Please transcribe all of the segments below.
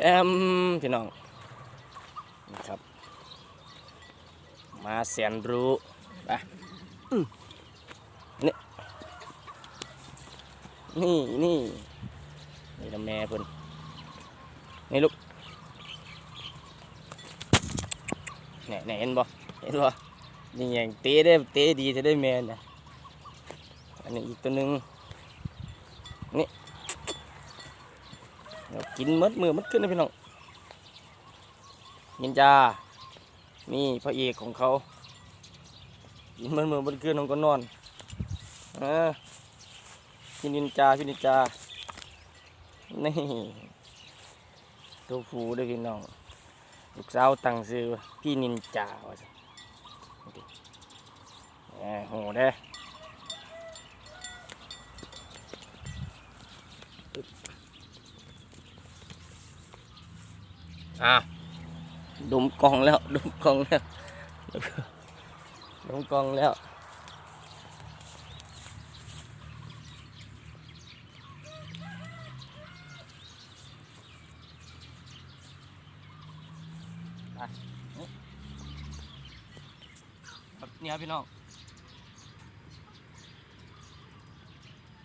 แอมพี่น้องนี่ครับ มาแสนรู้ไปนี่นี่นี่นี่ละแม่เพิ่นนี่ลูกเนี่ยเนี่ยเห็นบ่เห็นบ่นี่ยังเตะได้เตะดีจะได้แม่นะอันนี้อีกตัวหนึ่งนี่ เดี๋ยวกินมดมือมดขึ้นนะพี่น้องยินจานี่พระเอกของเขากินมันมือมันคืนน้องก็นอนเออพี่นินจาพี่นินจานี่ตัวผูเด้วยพี่น้องลูกสาวตั้งชื่อพี่นินจาว่าสิแหมโหเด้ปึ๊บ อะดมกล่องแล้ว ดมกล่องแล้ว ดมกล่องแล้วนี่ครับเนี่ยพี่น้อง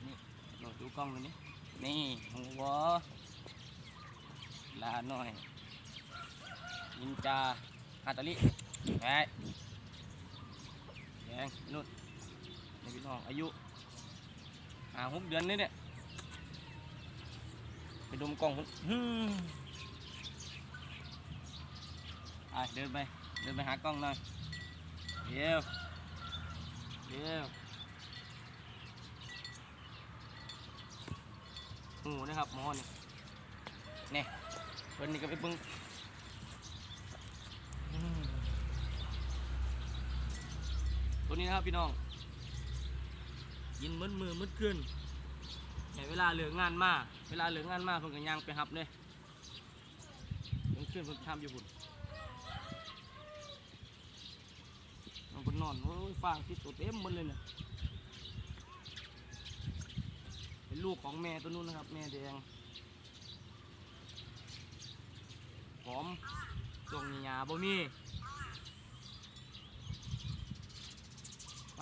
นี่ดูกล้องตัวนี้นี่หัวลาหน่อย นินจาฮาตาลิแหงแหงนุ่นนี่พี่น้องอายุห้าหกเดือนนี่เนี่ยไปดมกล้องพุ่นฮึ่มไปเดินไปเดินไปหากล้องหน่อยเดี๋ยวเดี๋ยวโอ้นะครับหมอนี่นี่เพิ่นนี่ก็ไปเบิ่ง อืม ตัวนี้นะครับพี่น้อง ยินมืดมือมืดขึ้นแต่เวลาเหลืองานมาเวลาเหลืองานมาเพิ่นก็ย่างไปหับเลยเพิ่นขึ้นเพิ่นทำอยู่บุญน้องเพิ่นนอนโอ้ยฟางที่ตัวเต็มหมดเลยเนี่ยเป็นลูกของแม่ตัวนู้นนะครับ แม่แดงหอมตรงนี้ยาบ่มีไป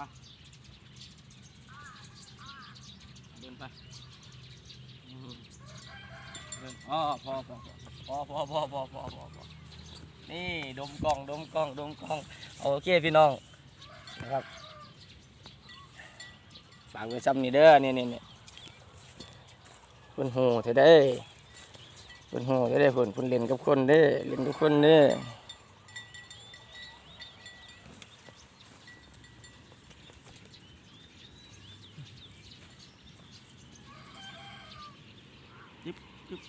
เดินไปเดินอ๋อพอพอพอพอพอพอพอพอพอนี่ดมกล้องดมกล้องดมกล้องโอเคพี่น้องนะครับฝากไว้ซ้ำนี่เด้อนี่นี่นี่คุณหูเธอได้เพิ่นโหจะได้เพิ่นเพิ่นเล่นกับคนเด้เล่นกับคนเด้ ยิบ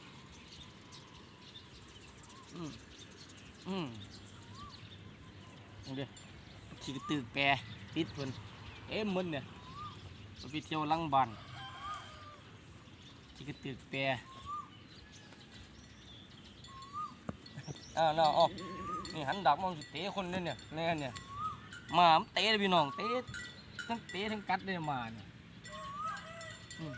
อืมอืมนี่เด้ขี่ตือแปรติดเพิ่นเอ็มมันเนี่ยไปเที่ยวลังบานขี่ตือแปรอ่าเนาะอ๋อนี่หันดักมองสิเตะคนเนี่ยเนี่ยแน่เนี่ยหมาเตะเลยพี่น้องเตะทั้งเตะทั้งกัดเลยหมาเนี่ยอืม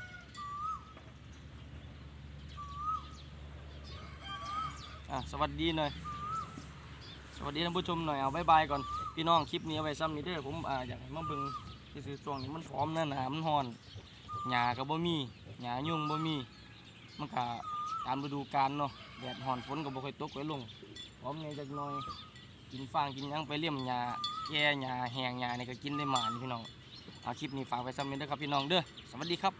อะสวัสดีหน่อย สวัสดีท่านผู้ชมหน่อยเอาบายบายก่อน พี่น้องคลิปนี้เอาไว้ซ้ำนี้เด้อผมอ่าอยากให้มาเบิ่งที่ซื้อช่วงนี้มันพร้อมหน้าหนามันฮอนหญ้าก็บ่มีหญ้ายุ่งบ่มี มันก็ตามฤดูกาลเนาะแดดฮ้อนฝนก็บ่ค่อยตกค่อยลงพร้อมไงจักหน่อย กินฟางกินหยังไปเลี่ยมหญ้าแก่หญ้าแห้งหญ้านี่ก็กินได้หมานพี่น้องเอาคลิปนี้ฝากไว้ซ้ำนี้เด้อครับพี่น้องเด้อสวัสดีครับ